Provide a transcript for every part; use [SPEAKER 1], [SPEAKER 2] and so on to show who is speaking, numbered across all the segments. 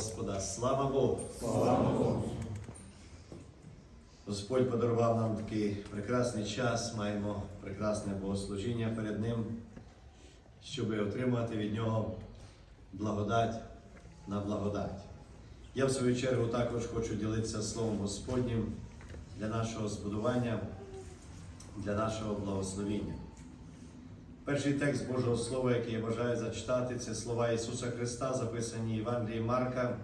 [SPEAKER 1] Господа. Слава Богу!
[SPEAKER 2] Слава Богу.
[SPEAKER 1] Господь подарував нам такий прекрасний час, маємо прекрасне богослужіння перед Ним, щоб отримати від Нього благодать на благодать. Я в свою чергу також хочу ділитися Словом Господнім для нашого збудування, для нашого благословіння. Перший текст Божого Слова, який я бажаю зачитати, це слова Ісуса Христа, записані в Євангелії Марка,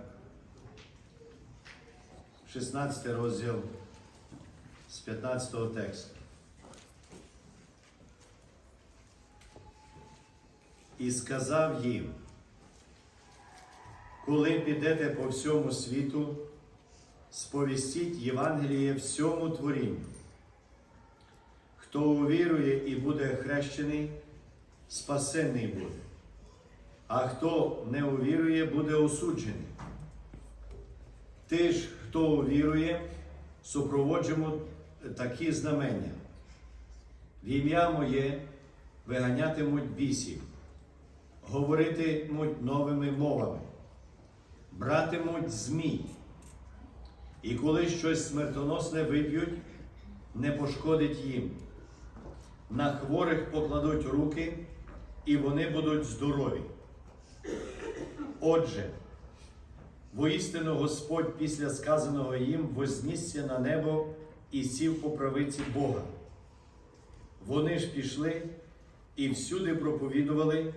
[SPEAKER 1] 16 розділ з 15 тексту. І сказав їм, коли підете по всьому світу, сповістіть Євангеліє всьому творінню. Хто увірує і буде хрещений, спасенний буде, а хто не увірує, буде осуджений. Ти ж, хто увірує, супроводжимо такі знамення. В ім'я моє виганятимуть бісів, говоритимуть новими мовами, братимуть змій, і коли щось смертоносне вип'ють, не пошкодить їм. На хворих покладуть руки, і вони будуть здорові. Отже, Воістину Господь після сказаного їм вознісся на небо і сів по правиці Бога. Вони ж пішли і всюди проповідували,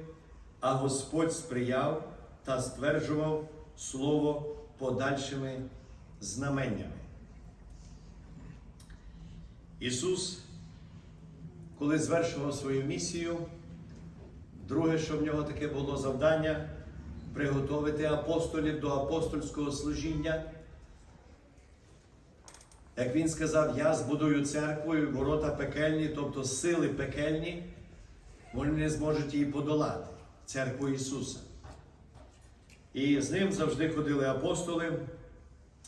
[SPEAKER 1] а Господь сприяв та стверджував Слово подальшими знаменнями. Ісус, коли звершував свою місію, друге, що в нього таке було завдання, приготовити апостолів до апостольського служіння. Як він сказав, я збудую церквою ворота пекельні, тобто сили пекельні, вони не зможуть її подолати, церкву Ісуса. І з ним завжди ходили апостоли,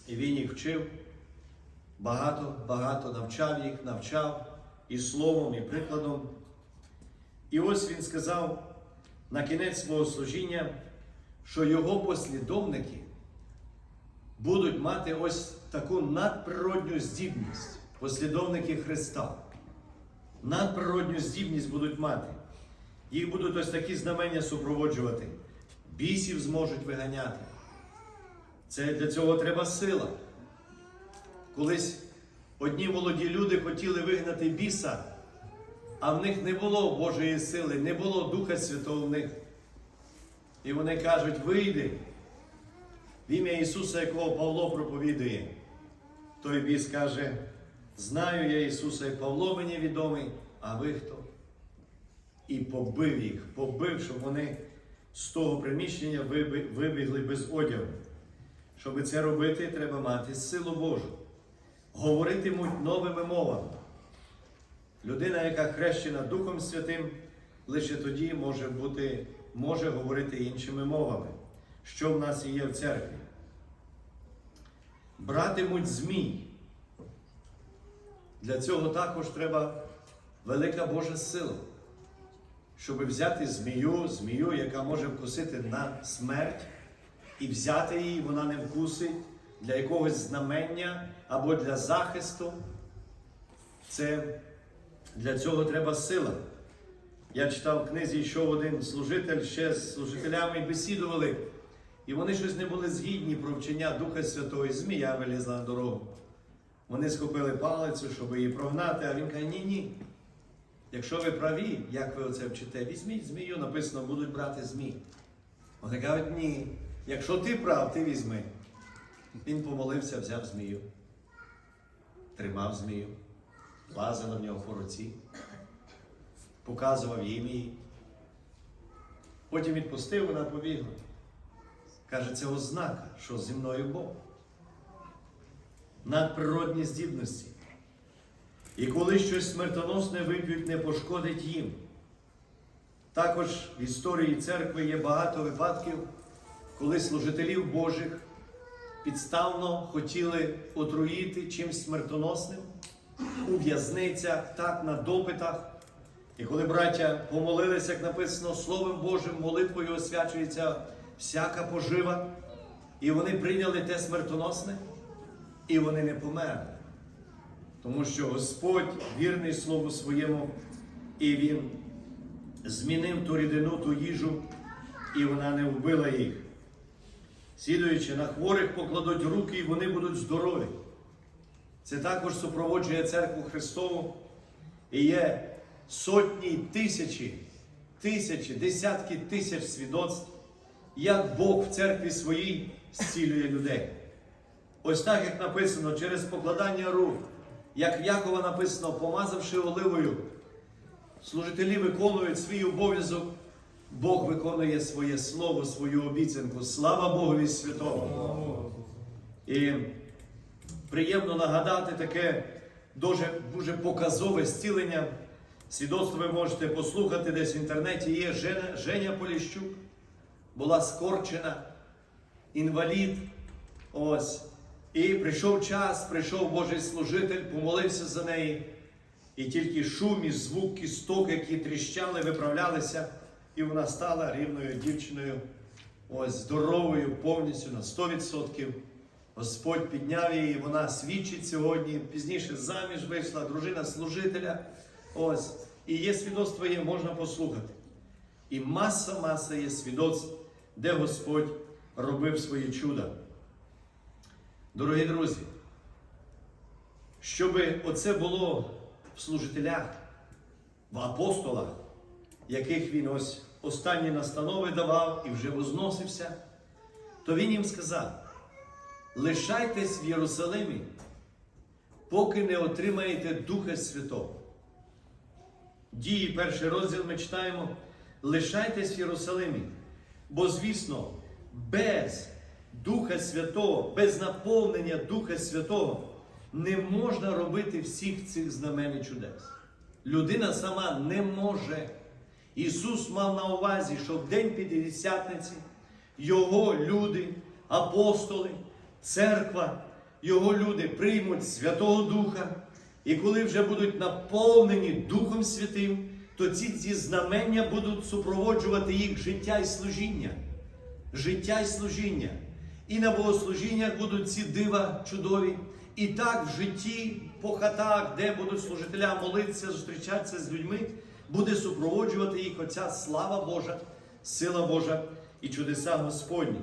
[SPEAKER 1] і він їх вчив, багато, багато навчав їх, навчав і словом, і прикладом. І ось він сказав на кінець свого служіння що його послідовники будуть мати ось таку надприродню здібність, послідовники Христа. Надприродню здібність будуть мати. Їх будуть ось такі знамення супроводжувати. Бісів зможуть виганяти. Це для цього треба сила. Колись одні молоді люди хотіли вигнати біса, а в них не було Божої сили, не було Духа Святого в них. І вони кажуть, вийди в ім'я Ісуса, якого Павло проповідує. Той біс каже, знаю я Ісуса, і Павло мені відомий, а ви хто? І побив їх, побив, щоб вони з того приміщення вибігли без одягу. Щоб це робити, треба мати силу Божу. Говоритимуть новими мовами. Людина, яка хрещена Духом Святим, лише тоді може бути може говорити іншими мовами, що в нас є в церкві. Братимуть змій. Для цього також треба велика Божа сила, щоб взяти змію, змію, яка може вкусити на смерть, і взяти її, вона не вкусить для якогось знамення або для захисту. Це для цього треба сила. Я читав в книзі, йшов один служитель ще з служителями бесідували, і вони щось не були згідні про вчення Духа Святого і змія вилізла на дорогу. Вони схопили палицю, щоб її прогнати, а він каже, ні-ні. Якщо ви праві, як ви оце вчите, візьміть змію, написано, будуть брати змій. Вони кажуть, ні. Якщо ти прав, ти візьми. Він помолився, взяв змію, тримав змію, лазила в нього по руці показував їм її. Потім відпустив, вона побігла. Каже, це ознака, що зі мною Бог. Надприродні здібності. І коли щось смертоносне вип'ють, не пошкодить їм. Також в історії церкви є багато випадків, коли служителів Божих підставно хотіли отруїти чимсь смертоносним у в'язницях, так, на допитах. І коли браття помолилися, як написано, Словом Божим, молитвою освячується всяка пожива, І вони прийняли те смертоносне, і вони не померли. Тому що Господь вірний Слову своєму, і Він змінив ту рідину, ту їжу, і вона не вбила їх. Сідуючи на хворих, покладуть руки, і вони будуть здорові. Це також супроводжує церкву Христову і є сотні, тисячі, тисячі, десятки тисяч свідоцтв, як Бог в церкві своїй зцілює людей. Ось так, як написано, через покладання рук, як в Якова написано, помазавши оливою, служителі виконують свій обов'язок, Бог виконує своє слово, свою обіцянку. Слава Богові святому! І приємно нагадати таке дуже, дуже показове зцілення. Свідоцтво ви можете послухати десь в інтернеті. Є Женя, Женя Поліщук, була скорчена, інвалід. Ось. І прийшов час, прийшов Божий служитель, помолився за неї. І тільки шум і звук кісток, які тріщали, виправлялися, і вона стала рівною дівчиною, ось здоровою, повністю на 100%. Господь підняв її, вона свідчить сьогодні, пізніше заміж вийшла, дружина служителя. Ось. І є свідоцтво, є, можна послухати. І маса-маса є свідоцтв, де Господь робив свої чуда. Дорогі друзі, щоб оце було в служителях, в апостолах, яких він ось останні настанови давав і вже возносився, то він їм сказав: лишайтесь в Єрусалимі, поки не отримаєте Духа Святого. Дії, перший розділ ми читаємо: лишайтесь в Єрусалимі, бо, звісно, без Духа Святого, без наповнення Духа Святого не можна робити всіх цих знамен і чудес. Людина сама не може. Ісус мав на увазі, що в день П'ятдесятниці Його люди, апостоли, церква, Його люди приймуть Святого Духа. І коли вже будуть наповнені Духом Святим, то ці, ці знамення будуть супроводжувати їх життя і служіння. Життя і служіння. І на богослужіннях будуть ці дива чудові. І так в житті, по хатах, де будуть служителя молитися, зустрічатися з людьми, буде супроводжувати їх оця слава Божа, сила Божа і чудеса Господні.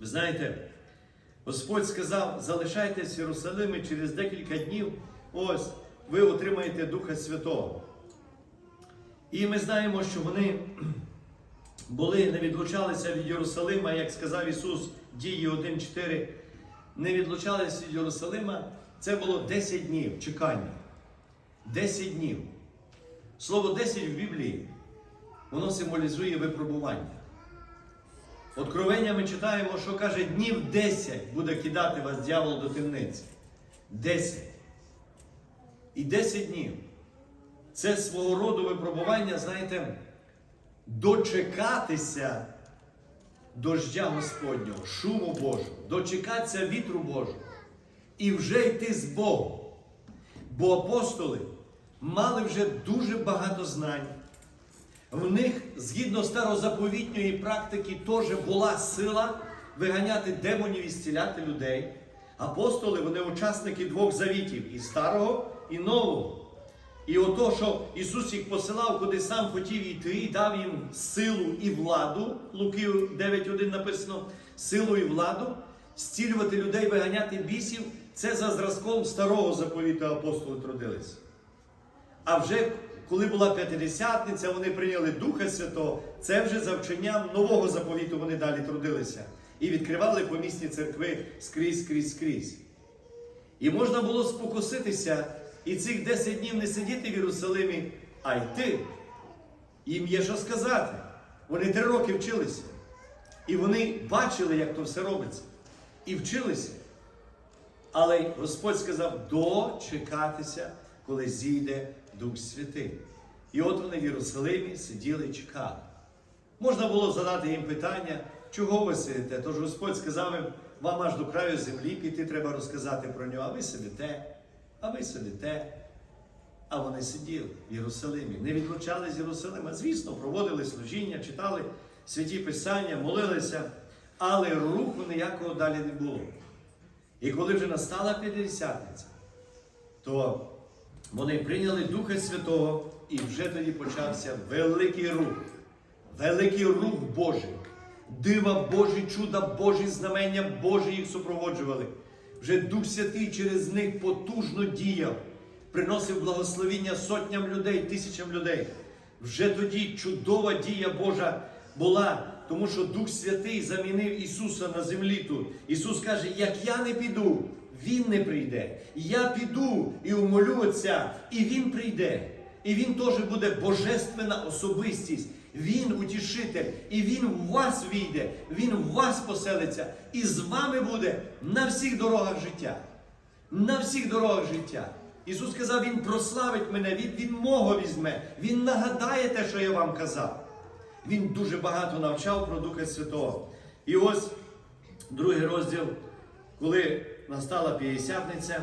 [SPEAKER 1] Ви знаєте, Господь сказав: залишайтесь в Єрусалимі через декілька днів, ось ви отримаєте Духа Святого. І ми знаємо, що вони були, не відлучалися від Єрусалима, як сказав Ісус, дії 1.4, не відлучалися від Єрусалима. Це було 10 днів чекання. 10 днів. Слово 10 в Біблії, воно символізує випробування. Откровення ми читаємо, що каже, днів 10 буде кидати вас дьявол до темниці. 10. І 10 днів. Це свого роду випробування, знаєте, дочекатися дождя Господнього, шуму Божого, дочекатися вітру Божого і вже йти з Богом. Бо апостоли мали вже дуже багато знань. В них, згідно старозаповітньої практики, теж була сила виганяти демонів і зціляти людей. Апостоли, вони учасники двох завітів і старого, і нового. І ото, що Ісус їх посилав, куди сам хотів йти, і дав їм силу і владу, Луки 9.1 написано, силу і владу, зцілювати людей, виганяти бісів, це за зразком старого заповіту апостоли трудилися. А вже коли була п'ятидесятниця, вони прийняли Духа Святого, це вже за вченням нового заповіту вони далі трудилися. І відкривали помісні церкви скрізь, скрізь, скрізь. І можна було спокуситися і цих 10 днів не сидіти в Єрусалимі, а йти. Їм є що сказати. Вони три роки вчилися. І вони бачили, як то все робиться. І вчилися. Але Господь сказав дочекатися, коли зійде Дух Святий. І от вони в Єрусалимі сиділи і чекали. Можна було задати їм питання, чого ви сидите? Тож Господь сказав їм, вам аж до краю землі піти, треба розказати про нього, а ви сидите, а ви сидите. А вони сиділи в Єрусалимі, не відлучали з Єрусалима. Звісно, проводили служіння, читали святі Писання, молилися. Але руху ніякого далі не було. І коли вже настала П'ятдесятниця, то вони прийняли Духа Святого, і вже тоді почався великий рух, великий рух Божий. Дива Божі, чуда Божі, знамення Божі їх супроводжували. Вже Дух Святий через них потужно діяв, приносив благословіння сотням людей, тисячам людей. Вже тоді чудова дія Божа була, тому що Дух Святий замінив Ісуса на землі тут. Ісус каже: як я не піду, Він не прийде. Я піду і умолю Отця, і Він прийде. І Він теж буде божественна особистість. Він утішитель, і Він в вас війде, Він в вас поселиться, і з вами буде на всіх дорогах життя. На всіх дорогах життя. Ісус сказав, Він прославить мене, Він від мого візьме, Він нагадає те, що я вам казав. Він дуже багато навчав про Духа Святого. І ось другий розділ, коли настала п'ятдесятниця,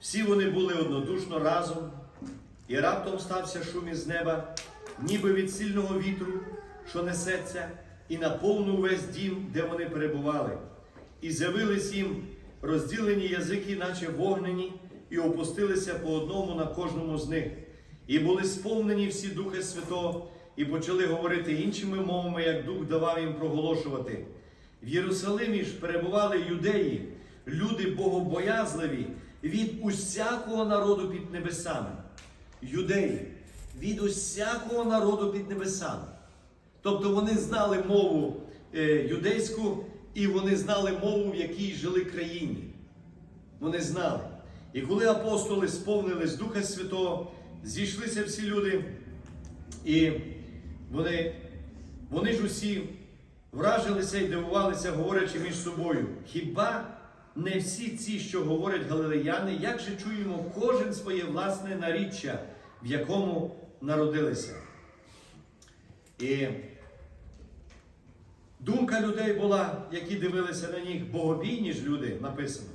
[SPEAKER 1] всі вони були однодушно разом, і раптом стався шум із неба, ніби від сильного вітру, що несеться, і наповнив весь дім, де вони перебували. І з'явились їм розділені язики, наче вогнені, і опустилися по одному на кожному з них. І були сповнені всі Духа Святого, і почали говорити іншими мовами, як Дух давав їм проголошувати. В Єрусалимі ж перебували юдеї, люди богобоязливі від усякого народу під небесами. Юдеї від усякого народу під небесами. Тобто вони знали мову е, юдейську і вони знали мову, в якій жили країні. Вони знали. І коли апостоли сповнились Духа Святого, зійшлися всі люди, і вони, вони ж усі вражилися і дивувалися, говорячи між собою. Хіба не всі ці, що говорять галилеяни, як же чуємо кожен своє власне наріччя, в якому народилися? І думка людей була, які дивилися на них, богобійні ж люди, написано.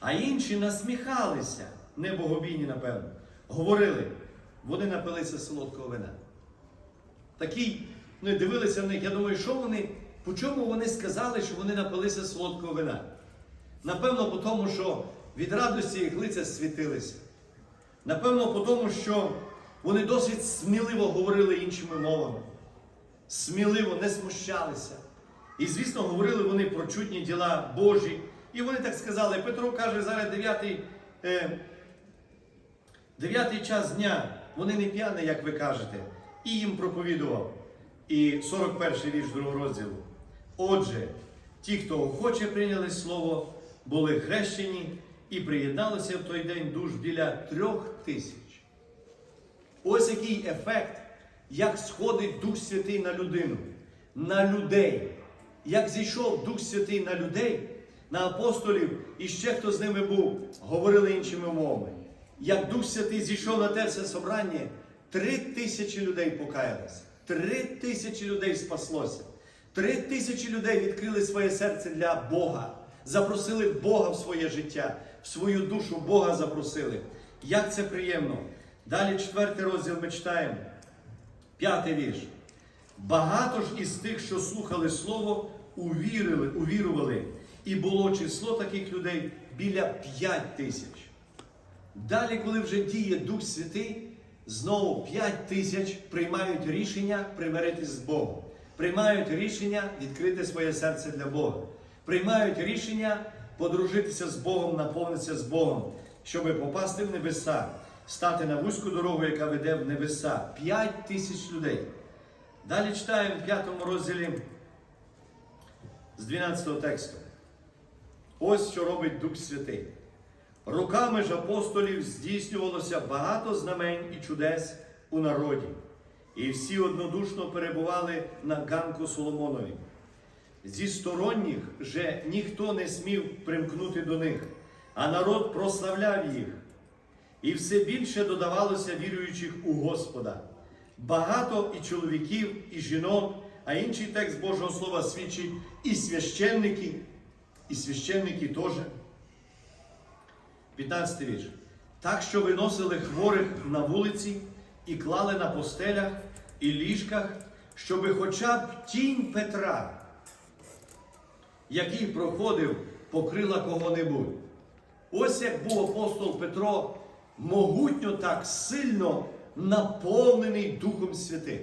[SPEAKER 1] А інші насміхалися, не богобійні, напевно, говорили, вони напилися солодкого вина. Такі, ну, дивилися на них, я думаю, що вони, по чому вони сказали, що вони напилися солодкого вина? Напевно, по тому, що від радості їх лиця світилися. Напевно, по тому, що вони досить сміливо говорили іншими мовами. Сміливо не смущалися. І, звісно, говорили вони про чудні діла Божі. І вони так сказали, Петро каже, зараз 9, е, 9 час дня, вони не п'яні, як ви кажете, і їм проповідував. І 41 вірш другого розділу. Отже, ті, хто охоче прийняли слово, були хрещені і приєдналися в той день душ біля трьох тисяч. Ось який ефект, як сходить Дух Святий на людину, на людей. Як зійшов Дух Святий на людей, на апостолів і ще хто з ними був, говорили іншими мовами. Як Дух Святий зійшов на те все собрання, три тисячі людей покаялися, три тисячі людей спаслося, три тисячі людей відкрили своє серце для Бога, запросили Бога в своє життя, в свою душу Бога запросили. Як це приємно! Далі четвертий розділ ми читаємо, п'ятий вірш. Багато ж із тих, що слухали Слово, увірили, увірували, і було число таких людей біля п'ять тисяч. Далі, коли вже діє Дух Святий, знову п'ять тисяч приймають рішення примиритись з Богом, приймають рішення відкрити своє серце для Бога, приймають рішення подружитися з Богом, наповнитися з Богом, щоб попасти в небеса, стати на вузьку дорогу, яка веде в небеса. П'ять тисяч людей. Далі читаємо в п'ятому розділі з 12 тексту. Ось що робить Дух Святий. Руками ж апостолів здійснювалося багато знамень і чудес у народі, і всі однодушно перебували на ганку Соломонові. Зі сторонніх же ніхто не смів примкнути до них, а народ прославляв їх. І все більше додавалося віруючих у Господа. Багато і чоловіків, і жінок, а інший текст Божого Слова свідчить і священники, і священники теж. 15 вірш. Так що виносили хворих на вулиці і клали на постелях і ліжках, щоби хоча б тінь Петра який проходив, покрила кого-небудь. Ось як був апостол Петро могутньо так сильно наповнений Духом Святим,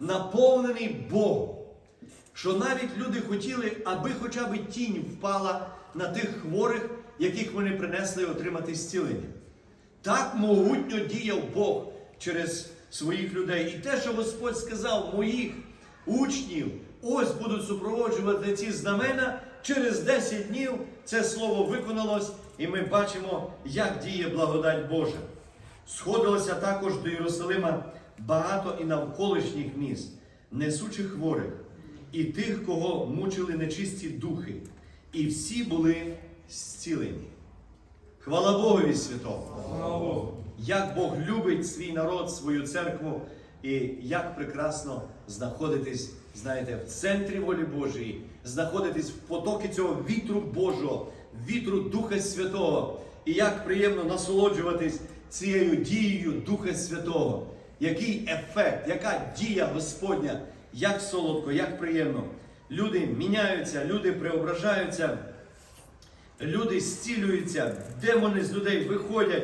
[SPEAKER 1] наповнений Богом, що навіть люди хотіли, аби хоча б тінь впала на тих хворих, яких вони принесли отримати зцілення. Так могутньо діяв Бог через своїх людей. І те, що Господь сказав, моїх учнів, ось будуть супроводжувати ці знамена, через 10 днів це слово виконалось, і ми бачимо, як діє благодать Божа. Сходилося також до Єрусалима багато і навколишніх міст, несучи хворих, і тих, кого мучили нечисті духи, і всі були зцілені. Хвала Богові святому! Як Бог любить свій народ, свою церкву, і як прекрасно знаходитись, знаєте, в центрі волі Божої, знаходитись в потокі цього вітру Божого, вітру Духа Святого, і як приємно насолоджуватись цією дією Духа Святого. Який ефект, яка дія Господня, як солодко, як приємно. Люди міняються, люди преображаються, люди зцілюються, демони з людей виходять.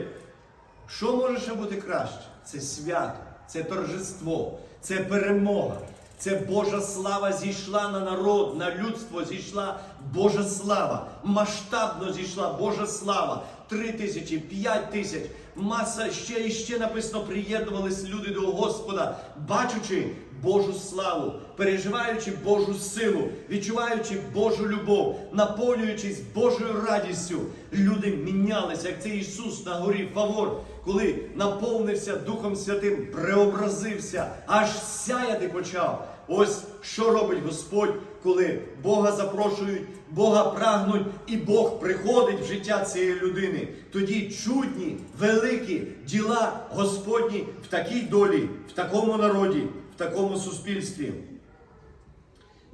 [SPEAKER 1] Що може ще бути краще? Це свято, це торжество, це перемога, це Божа слава зійшла на народ, на людство зійшла Божа слава, масштабно зійшла Божа слава. Три тисячі, п'ять тисяч, маса ще і ще написано, приєднувались люди до Господа, бачучи Божу славу, переживаючи Божу силу, відчуваючи Божу любов, наповнюючись Божою радістю, люди мінялися, як цей Ісус на горі Фавор, коли наповнився Духом Святим, преобразився, аж сяяти почав. Ось що робить Господь, коли Бога запрошують, Бога прагнуть, і Бог приходить в життя цієї людини. Тоді чудні, великі діла Господні в такій долі, в такому народі, в такому суспільстві.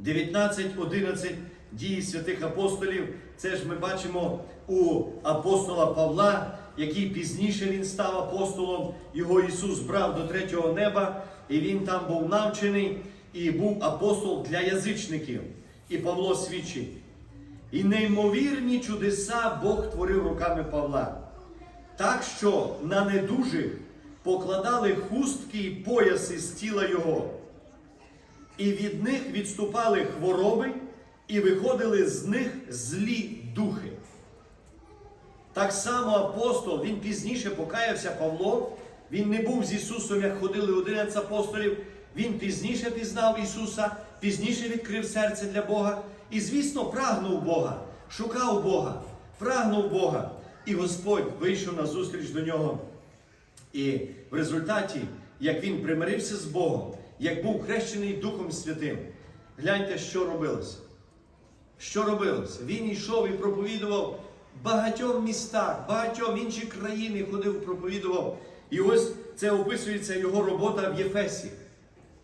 [SPEAKER 1] 19.11 дії святих апостолів. Це ж ми бачимо у апостола Павла, який пізніше він став апостолом. Його Ісус брав до третього неба, і він там був навчений і був апостол для язичників. І Павло свідчить. І неймовірні чудеса Бог творив руками Павла. Так що на недужих покладали хустки і пояси з тіла його і від них відступали хвороби, і виходили з них злі духи. Так само апостол, він пізніше покаявся Павло, він не був з Ісусом, як ходили 11 апостолів. Він пізніше пізнав Ісуса, пізніше відкрив серце для Бога. І, звісно, прагнув Бога, шукав Бога, прагнув Бога. І Господь вийшов на зустріч до нього. І в результаті, як він примирився з Богом, як був хрещений Духом Святим, гляньте, що робилося. Що робилося? Він йшов і проповідував багатьом містах, багатьом інші країни ходив, проповідував. І ось це описується його робота в Єфесі.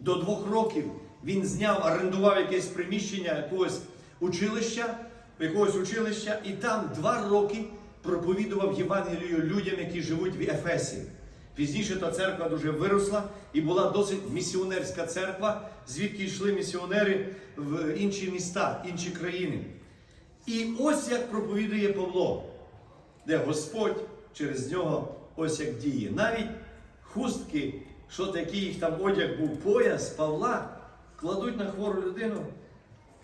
[SPEAKER 1] До двох років він зняв, орендував якесь приміщення якогось училища, якогось училища, і там два роки проповідував Євангелію людям, які живуть в Ефесі. Пізніше та церква дуже виросла і була досить місіонерська церква, звідки йшли місіонери в інші міста, інші країни. І ось як проповідує Павло, де Господь через нього ось як діє. Навіть хустки, що такий їх там одяг був, пояс Павла, кладуть на хвору людину.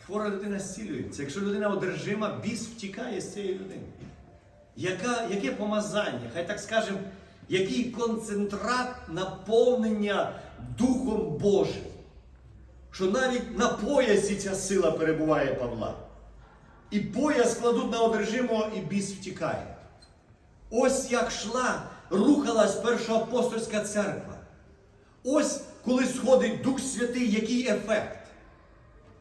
[SPEAKER 1] Хвора людина зцілюється. Якщо людина одержима, біс втікає з цієї людини. Яка, яке помазання, хай так скажемо, який концентрат наповнення Духом Божим, що навіть на поясі ця сила перебуває Павла. І пояс кладуть на одержимого, і біс втікає. Ось як йшла, рухалась перша апостольська церква. Ось коли сходить Дух Святий, який ефект.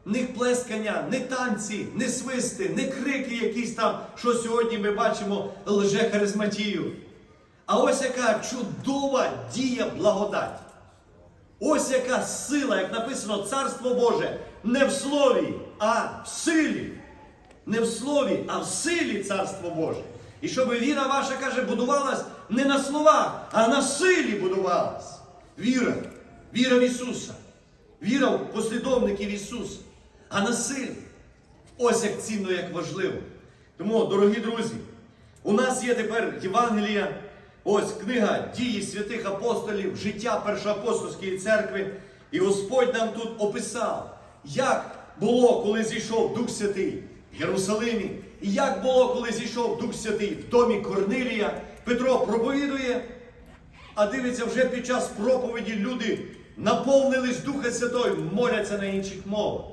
[SPEAKER 1] Не плескання, не танці, не свисти, не крики якісь там, що сьогодні ми бачимо лже-харизматію. А ось яка чудова дія благодаті. Ось яка сила, як написано, Царство Боже, не в слові, а в силі. Не в слові, а в силі Царство Боже. І щоб віра ваша, каже, будувалась не на словах, а на силі будувалась. Віра. Віра в Ісуса. Віра в послідовників Ісуса. А на силі. Ось як цінно, як важливо. Тому, дорогі друзі, у нас є тепер Євангелія, ось книга дії святих апостолів, життя Першоапостольської церкви. І Господь нам тут описав, як було, коли зійшов Дух Святий в Єрусалимі, і як було, коли зійшов Дух Святий в домі Корнилія. Петро проповідує, а дивиться, вже під час проповіді люди наповнились Духа Святого, моляться на інших мовах.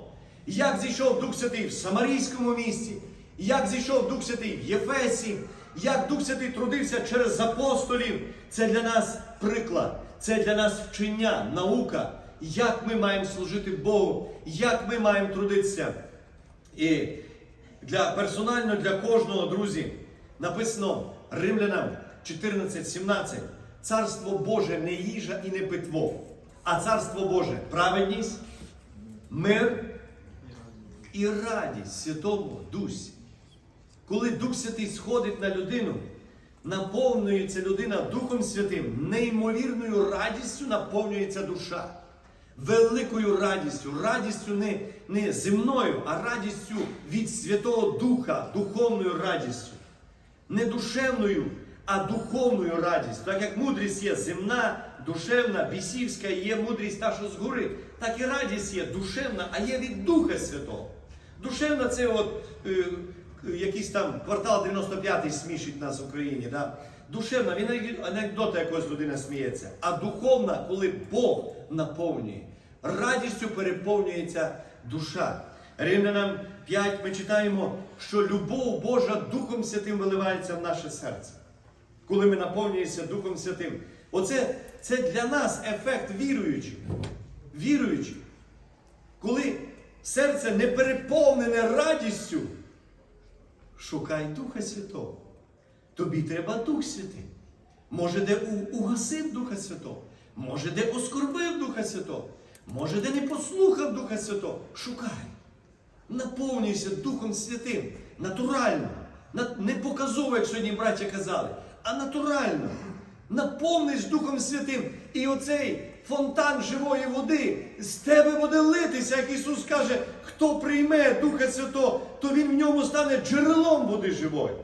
[SPEAKER 1] Як зійшов Дух Святий в Самарійському місті, як зійшов Дух Святий в Єфесі, як Дух Святий трудився через апостолів, це для нас приклад, це для нас вчення, наука, як ми маємо служити Богу, як ми маємо трудитися. І для персонально для кожного, друзі, написано Римлянам 14:17. Царство Боже не їжа і не питво, а царство Боже праведність, мир і радість в Святому Дусі. Коли Дух Святий сходить на людину, наповнюється людина Духом Святим, неймовірною радістю наповнюється душа. Великою радістю, радістю не, не земною, а радістю від Святого Духа, духовною радістю. Не душевною, а духовною радістю. Так як мудрість є земна, душевна, бісівська, є мудрість та, що згори, так і радість є душевна, а є від Духа Святого. Душевна це от е, якийсь там квартал 95-й смішить нас в Україні. Да? Душевна, він анекдота якось людина сміється. А духовна, коли Бог наповнює, радістю переповнюється душа. Римлянам 5 ми читаємо, що любов Божа Духом Святим виливається в наше серце. Коли ми наповнюємося Духом Святим. Оце це для нас ефект віруючих. Віруючих. Коли серце не переповнене радістю, шукай Духа Святого. Тобі треба Дух Святий. Може, де угасив Духа Святого, може, де оскорбив Духа Святого, може, де не послухав Духа Святого. Шукай. Наповнюйся Духом Святим. Натурально. Не показово, як сьогодні браття казали, а натурально. Наповнись Духом Святим. І оцей фонтан живої води з тебе буде литися, як Ісус каже, хто прийме Духа Святого, то Він в ньому стане джерелом води живої.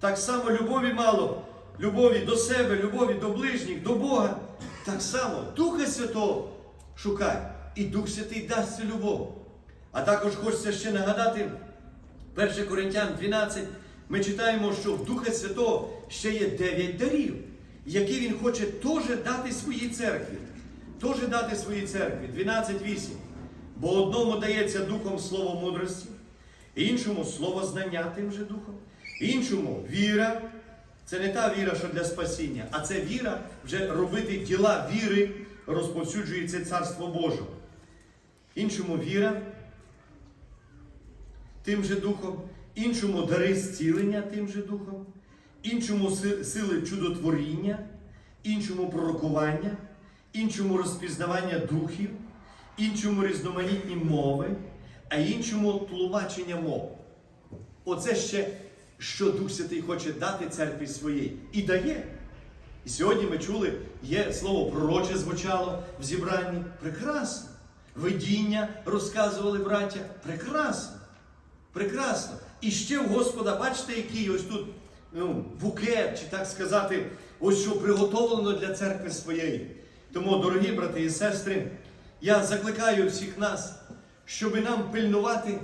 [SPEAKER 1] Так само любові мало, любові до себе, любові до ближніх, до Бога. Так само Духа Святого шукай. І Дух Святий дасть цю любов. А також хочеться ще нагадати, 1 Коринтян 12, ми читаємо, що в Духа Святого ще є 9 дарів, які Він хоче теж дати своїй церкві. Теж дати своїй церкві. 12.8. Бо одному дається духом слово мудрості, іншому слово знання тим же духом, іншому віра. Це не та віра, що для спасіння, а це віра вже робити діла віри, розповсюджується Царство Боже. Іншому віра тим же духом, іншому дари зцілення тим же духом, іншому сили чудотворіння, іншому пророкування, іншому розпізнавання духів, іншому різноманітні мови, а іншому тлумачення мов. Оце ще, що Дух Святий хоче дати церкві своїй. І дає. І сьогодні ми чули, є слово пророче звучало в зібранні. Прекрасно. Видіння розказували браття. Прекрасно. Прекрасно. І ще в Господа, бачите, який ось тут ну, букет, чи так сказати, ось що приготовлено для церкви своєї. Тому, дорогі брати і сестри, я закликаю всіх нас, щоб нам пильнувати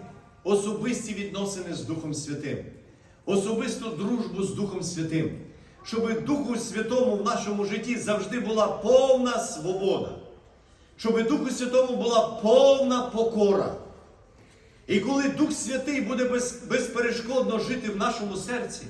[SPEAKER 1] особисті відносини з Духом Святим, особисту дружбу з Духом Святим, щоб Духу Святому в нашому житті завжди була повна свобода, щоб Духу Святому була повна покора. І коли Дух Святий буде без, безперешкодно жити в нашому серці,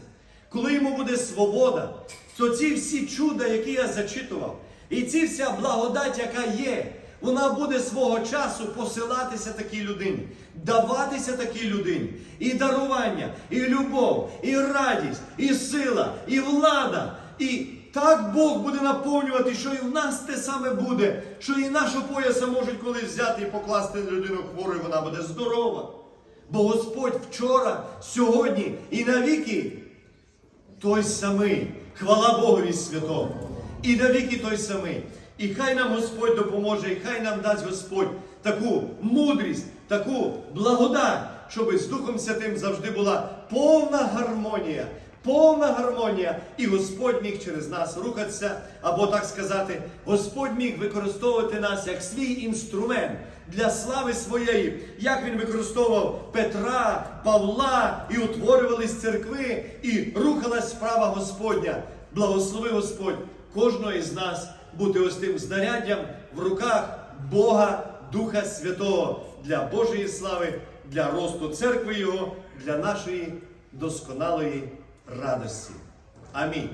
[SPEAKER 1] коли йому буде свобода, то ці всі чуда, які я зачитував, і ці вся благодать, яка є, вона буде свого часу посилатися такій людині, даватися такій людині. І дарування, і любов, і радість, і сила, і влада. І так Бог буде наповнювати, що і в нас те саме буде, що і нашого пояса можуть колись взяти і покласти людину хвору, і вона буде здорова. Бо Господь вчора, сьогодні і навіки той самий. Хвала Богові святому. І навіки той самий. І хай нам Господь допоможе, і хай нам дасть Господь таку мудрість, таку благодать, щоб з Духом Святим завжди була повна гармонія. Повна гармонія, і Господь міг через нас рухатися, або так сказати, Господь міг використовувати нас як свій інструмент для слави своєї, як він використовував Петра, Павла, і утворювались церкви, і рухалась справа Господня. Благослови Господь кожного із нас бути ось тим знаряддям в руках Бога Духа Святого для Божої слави, для росту церкви Його, для нашої досконалої радості. Амінь.